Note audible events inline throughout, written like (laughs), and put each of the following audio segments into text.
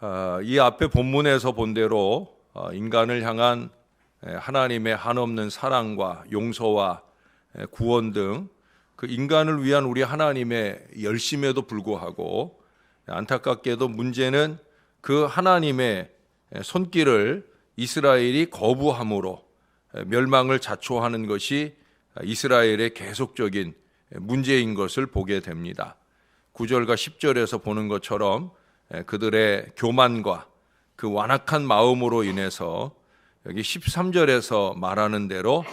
아, 이 앞에 본문에서 본 대로 어, 인간을 향한 에, 하나님의 한없는 사랑과 용서와 에, 구원 등 그 인간을 위한 우리 하나님의 열심에도 불구하고 안타깝게도 문제는 그 하나님의 손길을 이스라엘이 거부함으로 멸망을 자초하는 것이 이스라엘의 계속적인 문제인 것을 보게 됩니다. 9절과 10절에서 보는 것처럼 그들의 교만과 그 완악한 마음으로 인해서 여기 13절에서 말하는 대로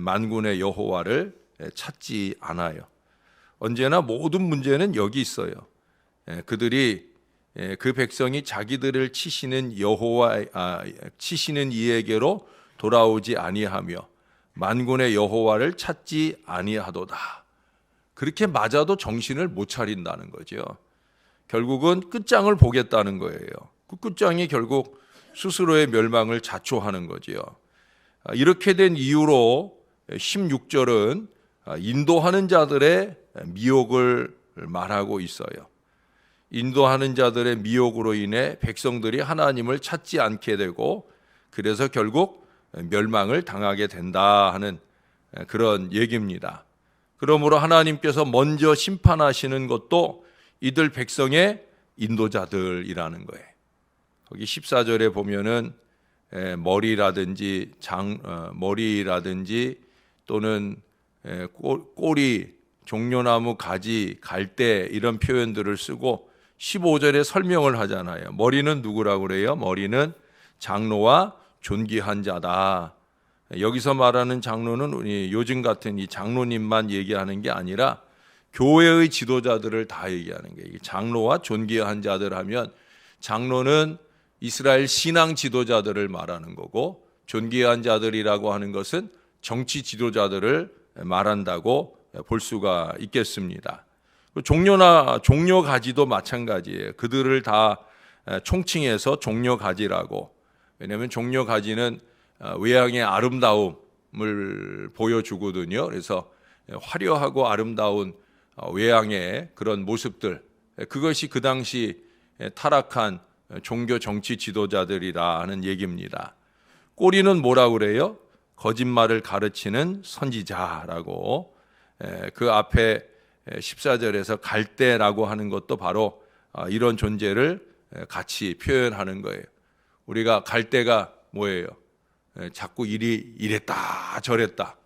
만군의 여호와를 찾지 않아요. 언제나 모든 문제는 여기 있어요. 그들이 그 백성이 자기들을 치시는 여호와 아, 치시는 이에게로 돌아오지 아니하며 만군의 여호와를 찾지 아니하도다. 그렇게 맞아도 정신을 못 차린다는 거죠. 결국은 끝장을 보겠다는 거예요. 그 끝장이 결국 스스로의 멸망을 자초하는 거지요. 아, 이렇게 된 이유로 16절은 아, 인도하는 자들의 미혹을 말하고 있어요. 인도하는 자들의 미혹으로 인해 백성들이 하나님을 찾지 않게 되고 그래서 결국 멸망을 당하게 된다 하는 그런 얘기입니다. 그러므로 하나님께서 먼저 심판하시는 것도 이들 백성의 인도자들이라는 거예요. 거기 14절에 보면은 에, 머리라든지 장 어, 머리라든지 또는 꼬리 종려나무 가지 갈대 이런 표현들을 쓰고 15절에 설명을 하잖아요. 머리는 누구라고 그래요? 머리는 장로와 존귀한 자다. 여기서 말하는 장로는 요즘 같은 이 장로님만 얘기하는 게 아니라 교회의 지도자들을 다 얘기하는 게 장로와 존귀한 자들 하면 장로는 이스라엘 신앙 지도자들을 말하는 거고 존귀한 자들이라고 하는 것은 정치 지도자들을 말한다고 볼 수가 있겠습니다. 종료나 종료 가지도 마찬가지예요. 그들을 다 총칭해서 종료 가지라고. 왜냐하면 종료 가지는 외양의 아름다움을 보여주거든요. 그래서 화려하고 아름다운 외양의 그런 모습들 그것이 그 당시 타락한 종교 정치 지도자들이라 하는 얘기입니다. 꼬리는 뭐라고 그래요? 거짓말을 가르치는 선지자라고 그 앞에 14절에서 갈대라고 하는 것도 바로 아, 이런 존재를 같이 표현하는 거예요. 우리가 갈대가 뭐예요? 자꾸 이리 이랬다 저랬다.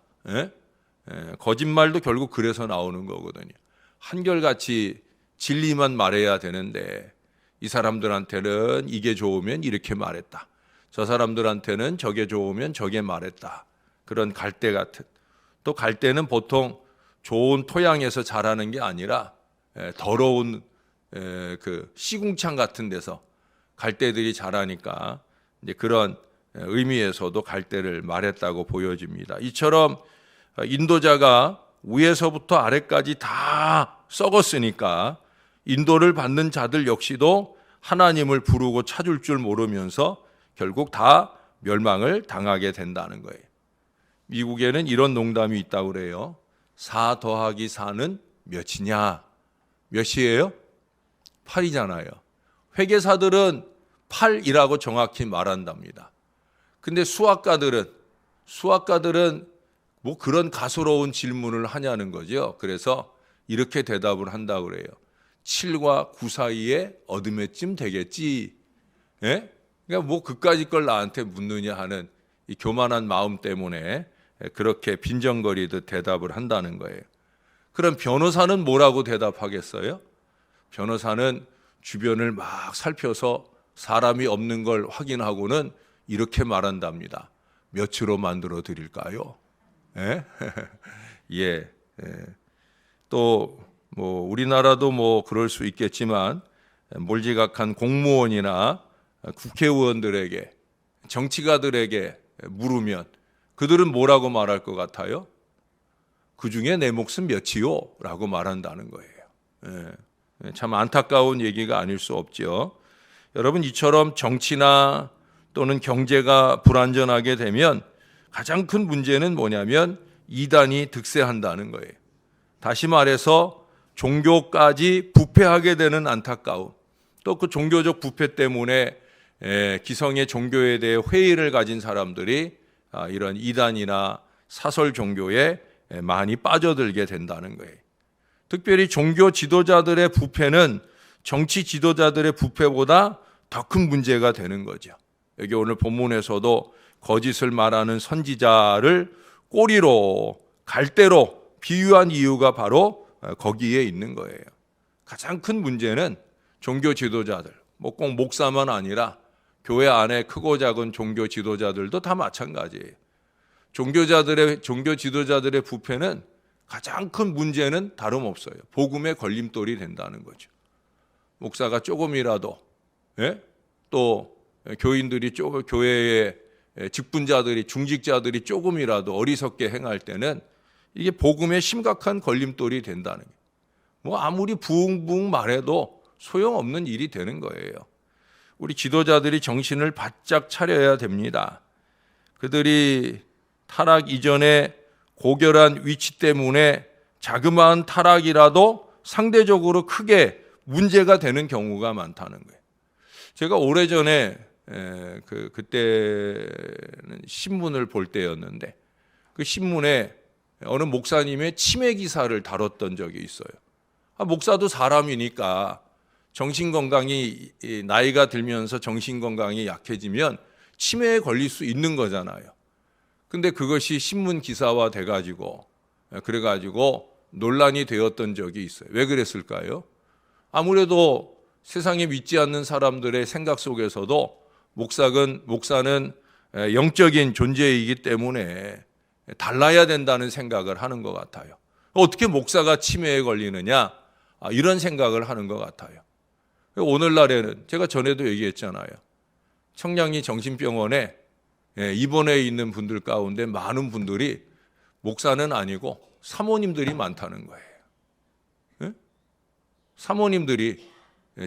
예? 거짓말도 결국 그래서 나오는 거거든요. 한결같이 진리만 말해야 되는데 이 사람들한테는 이게 좋으면 이렇게 말했다. 저 사람들한테는 저게 좋으면 저게 말했다. 그런 갈대 같은. 또 갈대는 보통 좋은 토양에서 자라는 게 아니라 더러운 그 시궁창 같은 데서 갈대들이 자라니까 이제 그런 의미에서도 갈대를 말했다고 보여집니다. 이처럼 인도자가 위에서부터 아래까지 다 썩었으니까 인도를 받는 자들 역시도 하나님을 부르고 찾을 줄 모르면서 결국 다 멸망을 당하게 된다는 거예요. 미국에는 이런 농담이 있다고 그래요. 4 더하기 4는 몇이냐? 몇이에요? 8이잖아요. 회계사들은 8이라고 정확히 말한답니다. 근데 수학가들은 수학가들은 뭐 그런 가소로운 질문을 하냐는 거죠. 그래서 이렇게 대답을 한다고 그래요. 7과 9 사이에 어둠에쯤 되겠지. 예? 그러니까 뭐 그까짓 걸 나한테 묻느냐 하는 이 교만한 마음 때문에 그렇게 빈정거리듯 대답을 한다는 거예요. 그럼 변호사는 뭐라고 대답하겠어요? 변호사는 주변을 막 살펴서 사람이 없는 걸 확인하고는 이렇게 말한답니다. 몇으로 만들어 드릴까요? (laughs) 예? 예. 예. 또 뭐 우리나라도 뭐 그럴 수 있겠지만 몰지각한 공무원이나 국회의원들에게 정치가들에게 물으면 그들은 뭐라고 말할 것 같아요? 그 중에 내 몫은 몇이요? 라고 말한다는 거예요. 예. 참 안타까운 얘기가 아닐 수 없죠. 여러분, 이처럼 정치나 또는 경제가 불안전하게 되면 가장 큰 문제는 뭐냐면 이단이 득세한다는 거예요. 다시 말해서 종교까지 부패하게 되는 안타까움. 또 그 종교적 부패 때문에 에, 기성의 종교에 대해 회의를 가진 사람들이 아, 이런 이단이나 사설 종교에 에, 많이 빠져들게 된다는 거예요. 특별히 종교 지도자들의 부패는 정치 지도자들의 부패보다 더 큰 문제가 되는 거죠. 여기 오늘 본문에서도 거짓을 말하는 선지자를 꼬리로 갈대로 비유한 이유가 바로 어, 거기에 있는 거예요. 가장 큰 문제는 종교 지도자들, 뭐 꼭 목사만 아니라 교회 안에 크고 작은 종교 지도자들도 다 마찬가지예요. 종교자들의 종교 지도자들의 부패는 가장 큰 문제는 다름없어요. 복음의 걸림돌이 된다는 거죠. 목사가 조금이라도 예? 또 교인들이 조금 교회의 직분자들이 중직자들이 조금이라도 어리석게 행할 때는 이게 복음의 심각한 걸림돌이 된다는 거예요. 뭐 아무리 부흥부흥 말해도 소용없는 일이 되는 거예요. 우리 지도자들이 정신을 바짝 차려야 됩니다. 그들이 타락 이전에 고결한 위치 때문에 자그마한 타락이라도 상대적으로 크게 문제가 되는 경우가 많다는 거예요. 제가 오래전에 에, 그 그때는 신문을 볼 때였는데 그 신문에 어느 목사님의 치매 기사를 다뤘던 적이 있어요. 아, 목사도 사람이니까 정신 건강이 이, 나이가 들면서 정신 건강이 약해지면 치매에 걸릴 수 있는 거잖아요. 근데 그것이 신문 기사화 돼 가지고 그래 가지고 논란이 되었던 적이 있어요. 왜 그랬을까요? 아무래도 세상에 믿지 않는 사람들의 생각 속에서도 목사는 목사는 영적인 존재이기 때문에 달라야 된다는 생각을 하는 것 같아요. 어떻게 목사가 치매에 걸리느냐 아, 이런 생각을 하는 것 같아요. 오늘날에는 제가 전에도 얘기했잖아요. 청량리 정신병원에 예, 입원해 있는 분들 가운데 많은 분들이 목사는 아니고 사모님들이 많다는 거예요. 예? 사모님들이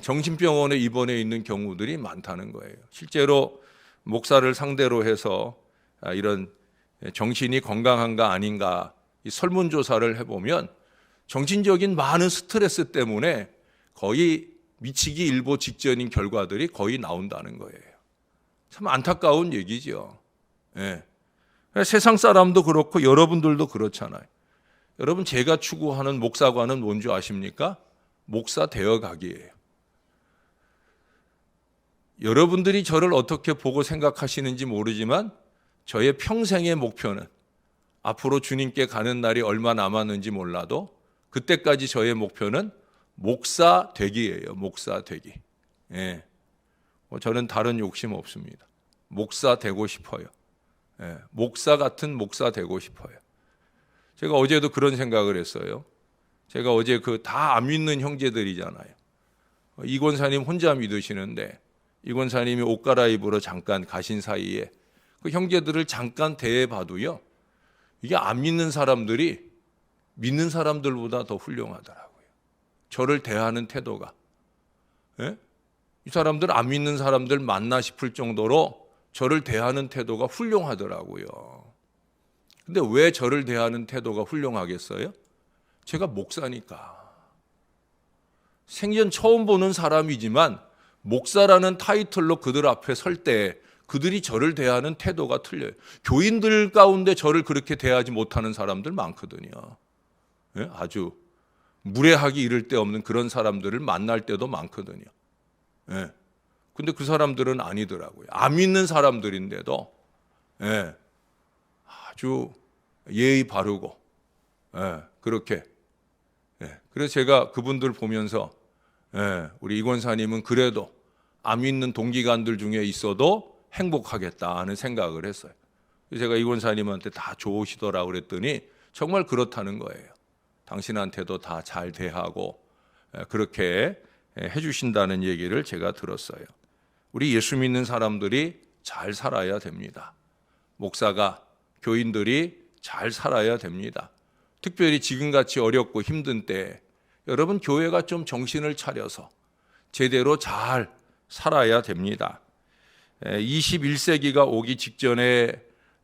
정신병원에 입원해 있는 경우들이 많다는 거예요. 실제로 목사를 상대로 해서 아, 이런 정신이 건강한가 아닌가 이 설문조사를 해보면 정신적인 많은 스트레스 때문에 거의 미치기 일보 직전인 결과들이 거의 나온다는 거예요. 참 안타까운 얘기죠. 예. 세상 사람도 그렇고 여러분들도 그렇잖아요. 여러분 제가 추구하는 목사관은 뭔지 아십니까? 목사 되어 가기예요. 여러분들이 저를 어떻게 보고 생각하시는지 모르지만 저의 평생의 목표는 앞으로 주님께 가는 날이 얼마 남았는지 몰라도 그때까지 저의 목표는 목사 되기예요. 목사 되기. 예. 뭐 저는 다른 욕심 없습니다. 목사 되고 싶어요. 예. 목사 같은 목사 되고 싶어요. 제가 어제도 그런 생각을 했어요. 제가 어제 그 다 안 믿는 형제들이잖아요. 이 권사님 혼자 믿으시는데 이권사님이 옷 갈아입으러 잠깐 가신 사이에 그 형제들을 잠깐 대해 봐도요. 이게 안 믿는 사람들이 믿는 사람들보다 더 훌륭하더라고요. 저를 대하는 태도가. 예? 이 사람들 안 믿는 사람들 맞나 싶을 정도로 저를 대하는 태도가 훌륭하더라고요. 근데 왜 저를 대하는 태도가 훌륭하겠어요? 제가 목사니까. 생전 처음 보는 사람이지만 목사라는 타이틀로 그들 앞에 설 때 그들이 저를 대하는 태도가 틀려요. 교인들 가운데 저를 그렇게 대하지 못하는 사람들 많거든요. 예? 아주 무례하기 이를 데 없는 그런 사람들을 만날 때도 많거든요. 예. 근데 그 사람들은 아니더라고요. 안 믿는 사람들인데도 예. 아주 예의 바르고 예. 그렇게 예. 그래서 제가 그분들 보면서 예. 우리 이권사님은 그래도 안 믿는 동기간들 중에 있어도 행복하겠다 하는 생각을 했어요. 제가 이 권사님한테 다 좋으시더라고 그랬더니 정말 그렇다는 거예요. 당신한테도 다 잘 대하고 그렇게 해주신다는 얘기를 제가 들었어요. 우리 예수 믿는 사람들이 잘 살아야 됩니다. 목사가 교인들이 잘 살아야 됩니다. 특별히 지금같이 어렵고 힘든 때 여러분 교회가 좀 정신을 차려서 제대로 잘 살아야 됩니다. 21세기가 오기 직전에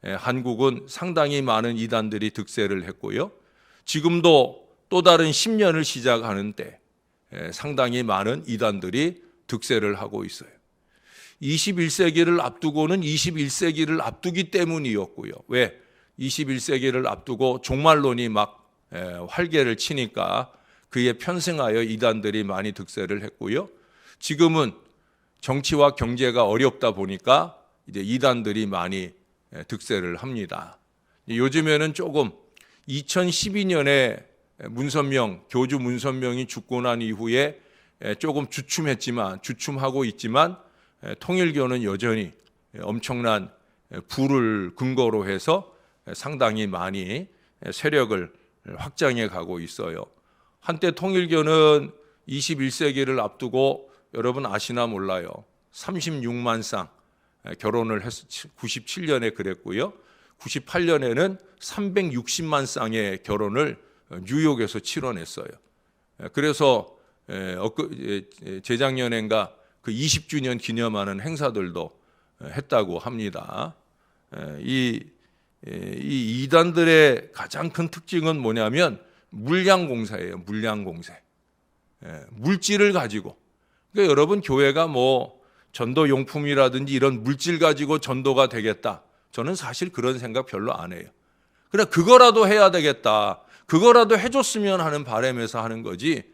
한국은 상당히 많은 이단들이 득세를 했고요. 지금도 또 다른 10년을 시작하는 때 상당히 많은 이단들이 득세를 하고 있어요. 21세기를 앞두고는 21세기를 앞두기 때문이었고요. 왜? 21세기를 앞두고 종말론이 막 에, 활개를 치니까 그에 편승하여 이단들이 많이 득세를 했고요. 지금은 정치와 경제가 어렵다 보니까 이제 이단들이 많이 에, 득세를 합니다. 요즘에는 조금 2012년에 문선명 교주 문선명이 죽고 난 이후에 에, 조금 주춤했지만 주춤하고 있지만 에, 통일교는 여전히 에, 엄청난 에, 부를 근거로 해서 에, 상당히 많이 에, 세력을 확장해 가고 있어요. 한때 통일교는 21세기를 앞두고 여러분 아시나 몰라요. 36만 쌍 에, 결혼을 했 97년에 그랬고요. 98년에는 360만 쌍의 결혼을 어, 뉴욕에서 치러냈어요. 에, 그래서 에, 재작년엔가 그 20주년 기념하는 행사들도 에, 했다고 합니다. 에, 이, 에, 이 이단들의 가장 큰 특징은 뭐냐면 물량 공사예요. 물량 공세. 예, 물질을 가지고. 그러니까 여러분 교회가 뭐 전도 용품이라든지 이런 물질 가지고 전도가 되겠다. 저는 사실 그런 생각 별로 안 해요. 그래 그거라도 해야 되겠다. 그거라도 해줬으면 하는 바람에서 하는 거지.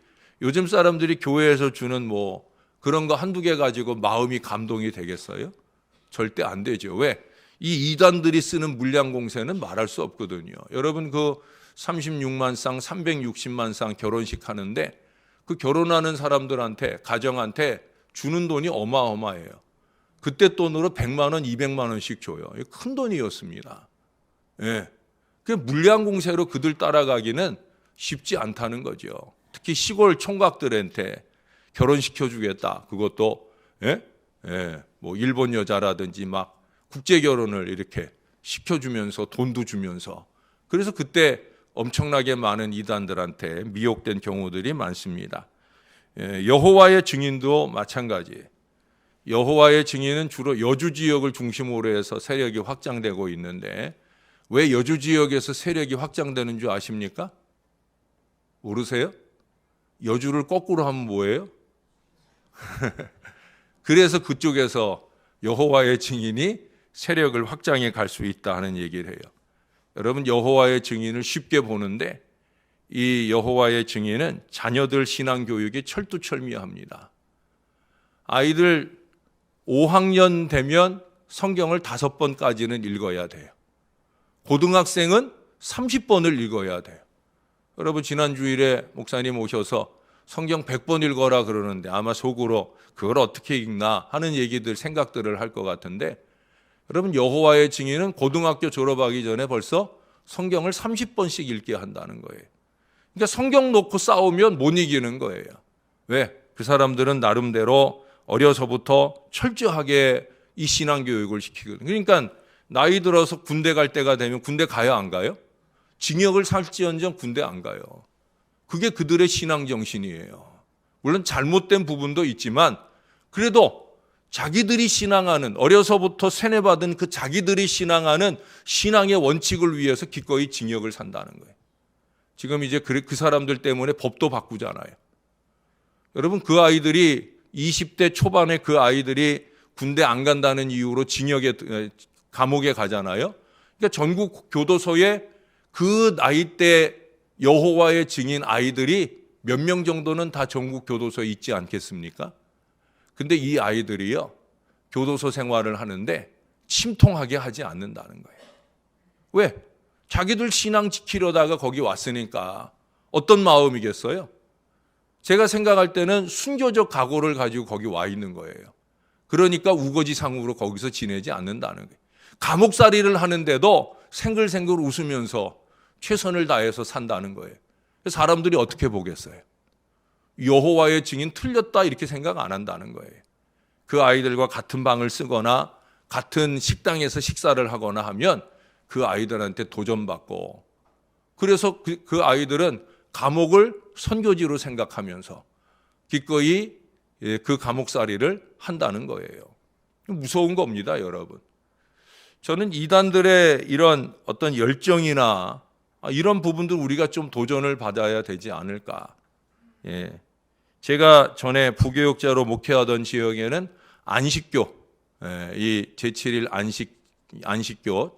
요즘 사람들이 교회에서 주는 뭐 그런 거 한두 개 가지고 마음이 감동이 되겠어요? 절대 안 되죠. 왜? 이 이단들이 쓰는 물량 공세는 말할 수 없거든요. 여러분 그 36만 쌍, 360만 쌍 결혼식 하는데 그 결혼하는 사람들한테 가정한테 주는 돈이 어마어마해요. 그때 돈으로 100만 원, 200만 원씩 줘요. 큰 돈이었습니다. 예. 그 물량 공세로 그들 따라가기는 쉽지 않다는 거죠. 특히 시골 총각들한테 결혼시켜 주겠다. 그것도 예? 예. 뭐 일본 여자라든지 막 국제 결혼을 이렇게 시켜 주면서 돈도 주면서 그래서 그때 엄청나게 많은 이단들한테 미혹된 경우들이 많습니다. 예, 여호와의 증인도 마찬가지. 여호와의 증인은 주로 여주 지역을 중심으로 해서 세력이 확장되고 있는데 왜 여주 지역에서 세력이 확장되는 줄 아십니까? 모르세요? 여주를 거꾸로 하면 뭐예요? (laughs) 그래서 그쪽에서 여호와의 증인이 세력을 확장해 갈 수 있다 하는 얘기를 해요. 여러분 여호와의 증인을 쉽게 보는데 이 여호와의 증인은 자녀들 신앙 교육이 철두철미합니다. 아이들 5학년 되면 성경을 다섯 번까지는 읽어야 돼요. 고등학생은 30번을 읽어야 돼요. 여러분 지난 주일에 목사님 오셔서 성경 100번 읽어라 그러는데 아마 속으로 그걸 어떻게 읽나 하는 얘기들 생각들을 할 것 같은데 여러분 여호와의 증인은 고등학교 졸업하기 전에 벌써 성경을 30번씩 읽게 한다는 거예요. 그러니까 성경 놓고 싸우면 못 이기는 거예요. 왜? 그 사람들은 나름대로 어려서부터 철저하게 이 신앙 교육을 시키거든요. 그러니까 나이 들어서 군대 갈 때가 되면 군대 가요 안 가요? 징역을 살지언정 군대 안 가요. 그게 그들의 신앙 정신이에요. 물론 잘못된 부분도 있지만 그래도 자기들이 신앙하는 어려서부터 세뇌받은 그 자기들이 신앙하는 신앙의 원칙을 위해서 기꺼이 징역을 산다는 거예요. 지금 이제 그, 그 사람들 때문에 법도 바꾸잖아요. 여러분 그 아이들이 20대 초반에 그 아이들이 군대 안 간다는 이유로 징역에 에, 감옥에 가잖아요. 그러니까 전국 교도소에 그 나이 때 여호와의 증인 아이들이 몇 명 정도는 다 전국 교도소에 있지 않겠습니까? 근데 이 아이들이요, 교도소 생활을 하는데 침통하게 하지 않는다는 거예요. 왜? 자기들 신앙 지키려다가 거기 왔으니까 어떤 마음이겠어요? 제가 생각할 때는 순교적 각오를 가지고 거기 와 있는 거예요. 그러니까 우거지상으로 거기서 지내지 않는다는 거예요. 감옥살이를 하는데도 생글생글 웃으면서 최선을 다해서 산다는 거예요. 사람들이 어떻게 보겠어요? 여호와의 증인 틀렸다 이렇게 생각 안 한다는 거예요. 그 아이들과 같은 방을 쓰거나 같은 식당에서 식사를 하거나 하면 그 아이들한테 도전받고 그래서 그, 그 아이들은 감옥을 선교지로 생각하면서 기꺼이 예, 그 감옥살이를 한다는 거예요. 무서운 겁니다, 여러분. 저는 이단들의 이런 어떤 열정이나 이런 부분들 우리가 좀 도전을 받아야 되지 않을까. 예. 제가 전에 부교육자로 목회하던 지역에는 안식교, 예, 이 제7일 안식 안식교,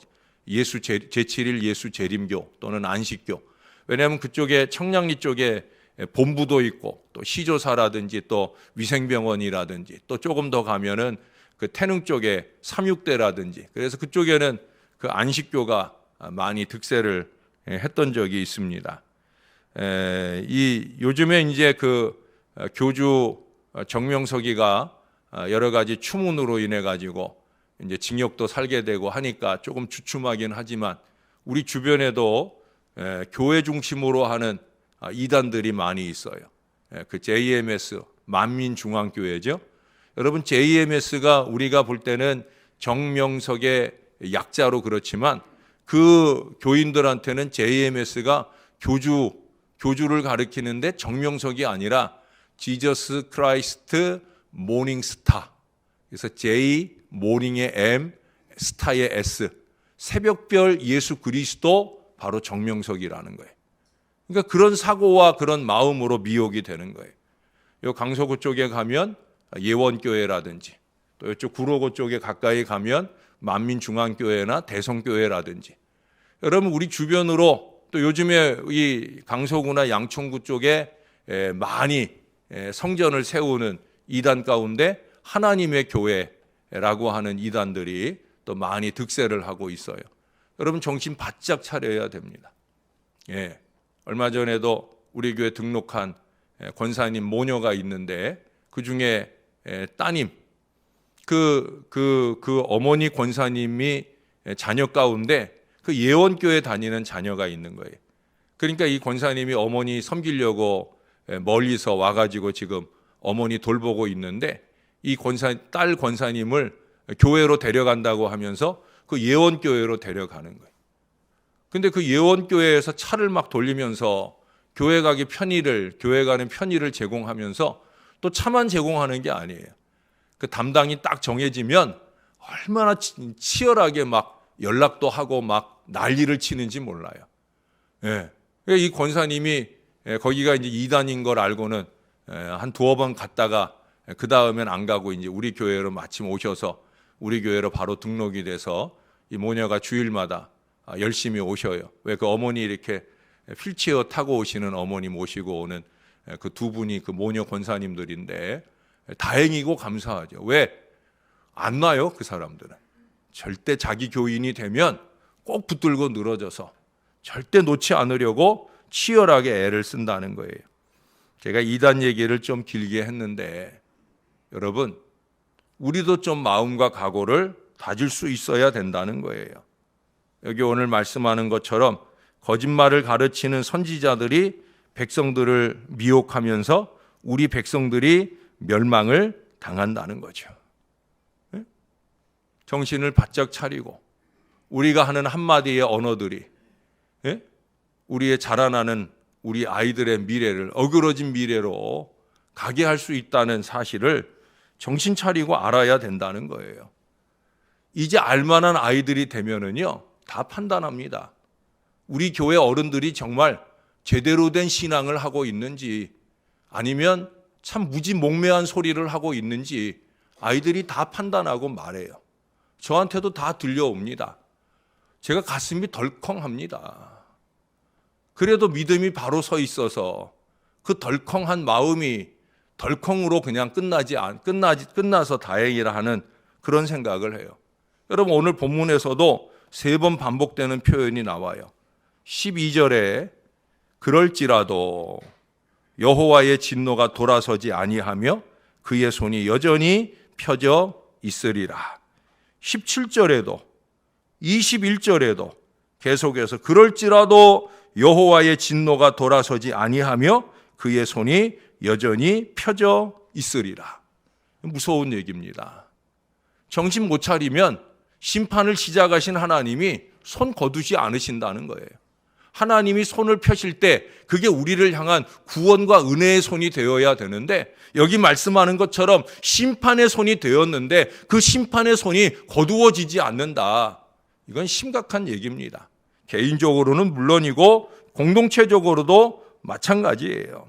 예수 제, 제7일 예수 재림교 또는 안식교. 왜냐하면 그쪽에 청량리 쪽에 본부도 있고 또 시조사라든지 또 위생병원이라든지 또 조금 더 가면은 그 태릉 쪽에 삼육대라든지 그래서 그쪽에는 그 안식교가 많이 득세를 했던 적이 있습니다. 에, 이 요즘에 이제 그 어, 교주 어, 정명석이가 어, 여러 가지 추문으로 인해 가지고 이제 징역도 살게 되고 하니까 조금 주춤하긴 하지만 우리 주변에도 에, 교회 중심으로 하는 아, 이단들이 많이 있어요. 에, 그 JMS 만민중앙교회죠. 여러분 JMS가 우리가 볼 때는 정명석의 약자로 그렇지만 그 교인들한테는 JMS가 교주 교주를 가리키는데 정명석이 아니라 지저스 크라이스트 모닝 스타. 그래서 J 모닝의 M 스타의 S 새벽별 예수 그리스도 바로 정명석이라는 거예요. 그러니까 그런 사고와 그런 마음으로 미혹이 되는 거예요. 요 강서구 쪽에 가면 예원교회라든지 또 이쪽 구로구 쪽에 가까이 가면 만민중앙교회나 대성교회라든지 여러분 우리 주변으로 또 요즘에 이 강서구나 양천구 쪽에 에, 많이 에, 성전을 세우는 이단 가운데 하나님의 교회라고 하는 이단들이 또 많이 득세를 하고 있어요. 여러분 정신 바짝 차려야 됩니다. 예. 얼마 전에도 우리 교회 등록한 에, 권사님 모녀가 있는데 그 중에 에, 따님 그, 그, 그 어머니 권사님이 자녀 가운데 그 예원교회 다니는 자녀가 있는 거예요. 그러니까 이 권사님이 어머니 섬기려고 멀리서 와가지고 지금 어머니 돌보고 있는데 이 권사, 딸 권사님을 교회로 데려간다고 하면서 그 예원 교회로 데려가는 거예요. 근데 그 예원 교회에서 차를 막 돌리면서 교회 가기 편의를, 교회 가는 편의를 제공하면서 또 차만 제공하는 게 아니에요. 그 담당이 딱 정해지면 얼마나 치- 치열하게 막 연락도 하고 막 난리를 치는지 몰라요. 예. 그러니까 이 권사님이 예, 거기가 이제 이단인 걸 알고는 예, 한 두어 번 갔다가 그 다음엔 안 가고 이제 우리 교회로 마침 오셔서 우리 교회로 바로 등록이 돼서 이 모녀가 주일마다 아, 열심히 오셔요. 왜 그 어머니 이렇게 휠체어 타고 오시는 어머니 모시고 오는 그 두 분이 그 모녀 권사님들인데 다행이고 감사하죠. 왜? 안 놔요, 그 사람들은. 절대 자기 교인이 되면 꼭 붙들고 늘어져서 절대 놓지 않으려고 치열하게 애를 쓴다는 거예요. 제가 이단 얘기를 좀 길게 했는데 여러분 우리도 좀 마음과 각오를 다질 수 있어야 된다는 거예요. 여기 오늘 말씀하는 것처럼 거짓말을 가르치는 선지자들이 백성들을 미혹하면서 우리 백성들이 멸망을 당한다는 거죠. 예? 정신을 바짝 차리고 우리가 하는 한마디의 언어들이 예? 우리의 자라나는 우리 아이들의 미래를 어그러진 미래로 가게 할 수 있다는 사실을 정신 차리고 알아야 된다는 거예요. 이제 알만한 아이들이 되면은요 다 판단합니다. 우리 교회 어른들이 정말 제대로 된 신앙을 하고 있는지 아니면 참 무지몽매한 소리를 하고 있는지 아이들이 다 판단하고 말해요. 저한테도 다 들려옵니다. 제가 가슴이 덜컹합니다. 그래도 믿음이 바로 서 있어서 그 덜컹한 마음이 덜컹으로 그냥 끝나지 않 끝나지 끝나서 다행이라 하는 그런 생각을 해요. 여러분 오늘 본문에서도 세 번 반복되는 표현이 나와요. 12절에 그럴지라도 여호와의 진노가 돌아서지 아니하며 그의 손이 여전히 펴져 있으리라. 17절에도 21절에도 계속해서 그럴지라도 여호와의 진노가 돌아서지 아니하며 그의 손이 여전히 펴져 있으리라. 무서운 얘기입니다. 정신 못 차리면 심판을 시작하신 하나님이 손 거두지 않으신다는 거예요. 하나님이 손을 펴실 때 그게 우리를 향한 구원과 은혜의 손이 되어야 되는데 여기 말씀하는 것처럼 심판의 손이 되었는데 그 심판의 손이 거두어지지 않는다. 이건 심각한 얘기입니다. 개인적으로는 물론이고 공동체적으로도 마찬가지예요.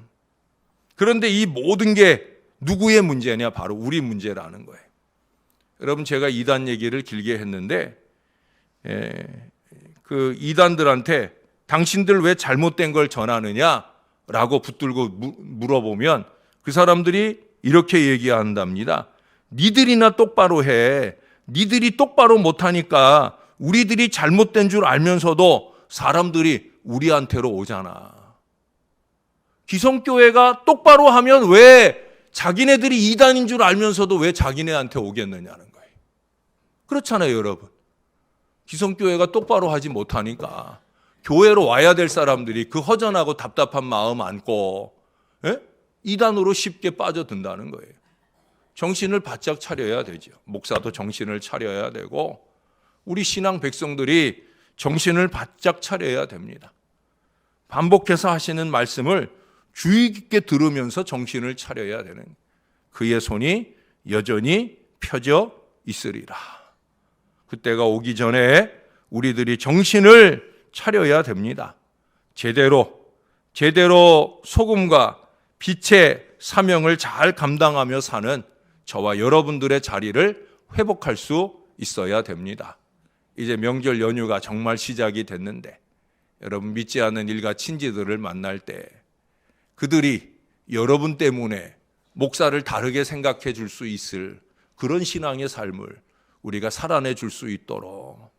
그런데 이 모든 게 누구의 문제냐? 바로 우리 문제라는 거예요. 여러분 제가 이단 얘기를 길게 했는데 에, 그 이단들한테 당신들 왜 잘못된 걸 전하느냐라고 붙들고 무- 물어보면 그 사람들이 이렇게 얘기한답니다. 니들이나 똑바로 해. 니들이 똑바로 못하니까 우리들이 잘못된 줄 알면서도 사람들이 우리한테로 오잖아. 기성교회가 똑바로 하면 왜 자기네들이 이단인 줄 알면서도 왜 자기네한테 오겠느냐는 거예요. 그렇잖아요, 여러분. 기성교회가 똑바로 하지 못하니까 교회로 와야 될 사람들이 그 허전하고 답답한 마음 안고 예? 이단으로 쉽게 빠져든다는 거예요. 정신을 바짝 차려야 되죠. 목사도 정신을 차려야 되고 우리 신앙 백성들이 정신을 바짝 차려야 됩니다. 반복해서 하시는 말씀을 주의 깊게 들으면서 정신을 차려야 되는 그의 손이 여전히 펴져 있으리라. 그때가 오기 전에 우리들이 정신을 차려야 됩니다. 제대로 제대로 소금과 빛의 사명을 잘 감당하며 사는 저와 여러분들의 자리를 회복할 수 있어야 됩니다. 이제 명절 연휴가 정말 시작이 됐는데 여러분 믿지 않는 일가 친지들을 만날 때 그들이 여러분 때문에 목사를 다르게 생각해 줄 수 있을 그런 신앙의 삶을 우리가 살아내 줄 수 있도록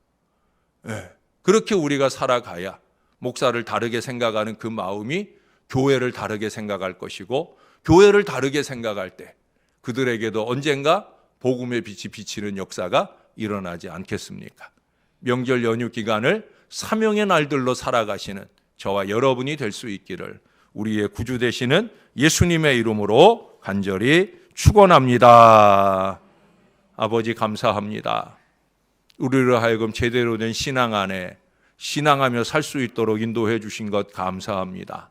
예, 그렇게 우리가 살아가야 목사를 다르게 생각하는 그 마음이 교회를 다르게 생각할 것이고 교회를 다르게 생각할 때 그들에게도 언젠가 복음의 빛이 비치는 역사가 일어나지 않겠습니까? 명절 연휴 기간을 사명의 날들로 살아가시는 저와 여러분이 될 수 있기를 우리의 구주 되시는 예수님의 이름으로 간절히 축원합니다. 아버지 감사합니다. 우리를 하여금 제대로 된 신앙 안에 신앙하며 살 수 있도록 인도해 주신 것 감사합니다.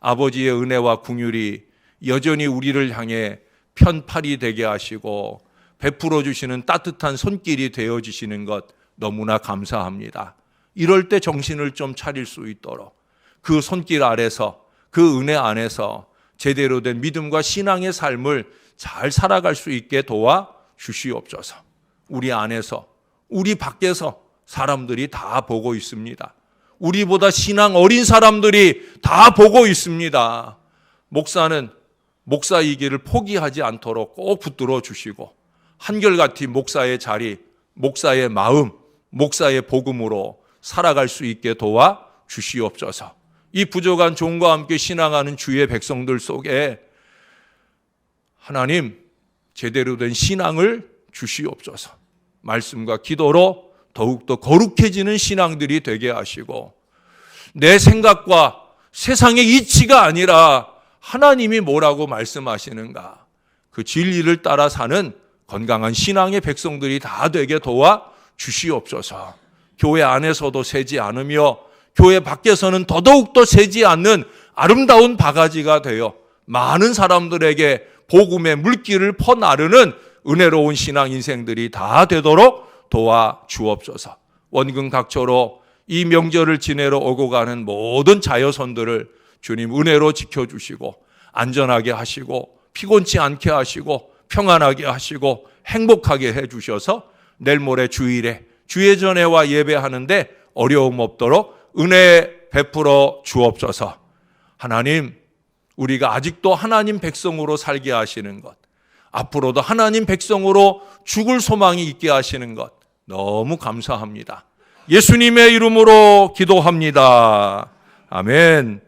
아버지의 은혜와 궁율이 여전히 우리를 향해 편팔이 되게 하시고 베풀어 주시는 따뜻한 손길이 되어 주시는 것 너무나 감사합니다. 이럴 때 정신을 좀 차릴 수 있도록 그 손길 아래서 그 은혜 안에서 제대로 된 믿음과 신앙의 삶을 잘 살아갈 수 있게 도와 주시옵소서. 우리 안에서 우리 밖에서 사람들이 다 보고 있습니다. 우리보다 신앙 어린 사람들이 다 보고 있습니다. 목사는 목사이기를 포기하지 않도록 꼭 붙들어 주시고 한결같이 목사의 자리, 목사의 마음, 목사의 복음으로 살아갈 수 있게 도와 주시옵소서. 이 부족한 종과 함께 신앙하는 주의 백성들 속에 하나님 제대로 된 신앙을 주시옵소서. 말씀과 기도로 더욱더 거룩해지는 신앙들이 되게 하시고 내 생각과 세상의 이치가 아니라 하나님이 뭐라고 말씀하시는가 그 진리를 따라 사는 건강한 신앙의 백성들이 다 되게 도와 주시옵소서. 교회 안에서도 세지 않으며 교회 밖에서는 더더욱더 세지 않는 아름다운 바가지가 되어 많은 사람들에게 복음의 물길을 퍼나르는 은혜로운 신앙 인생들이 다 되도록 도와 주옵소서. 원근 각처로 이 명절을 지내러 오고 가는 모든 자여선들을 주님 은혜로 지켜주시고 안전하게 하시고 피곤치 않게 하시고 평안하게 하시고 행복하게 해주셔서 내일 모레 주일에 주의 전회와 예배하는데 어려움 없도록 은혜 베풀어 주옵소서. 하나님, 우리가 아직도 하나님 백성으로 살게 하시는 것, 앞으로도 하나님 백성으로 죽을 소망이 있게 하시는 것, 너무 감사합니다. 예수님의 이름으로 기도합니다. 아멘.